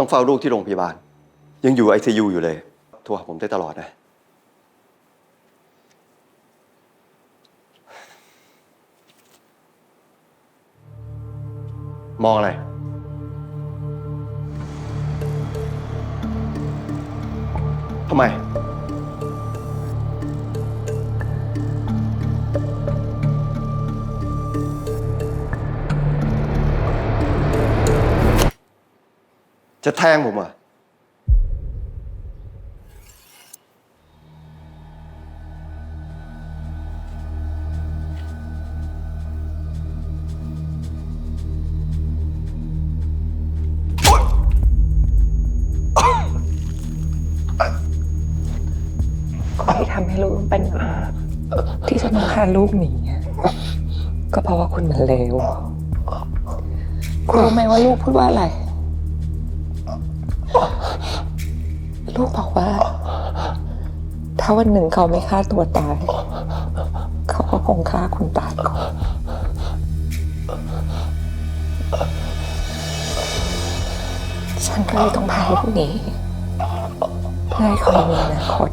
ต้องเฝ้าลูกที่โรงพยาบาล ยังอยู่ไอซียูอยู่เลย โทรหาผมได้ตลอดนะ มองอะไร ทำไม จะแทงผมอะที่ทำให้ลูกต้องเป็นแบบนี้ที่ฉันต้องพาลูกหนีอะก็เพราะว่าคุณมันเลวคุณรู้ไหมว่าลูกพูดว่าอะไร ลูกบอกว่า ถ้าวันหนึ่งเขาไม่ฆ่าตัวตาย เขาก็คงฆ่าคุณตายก่อนฉันก็เลยต้องพาลูกหนีเพื่อให้เขามีอนาคต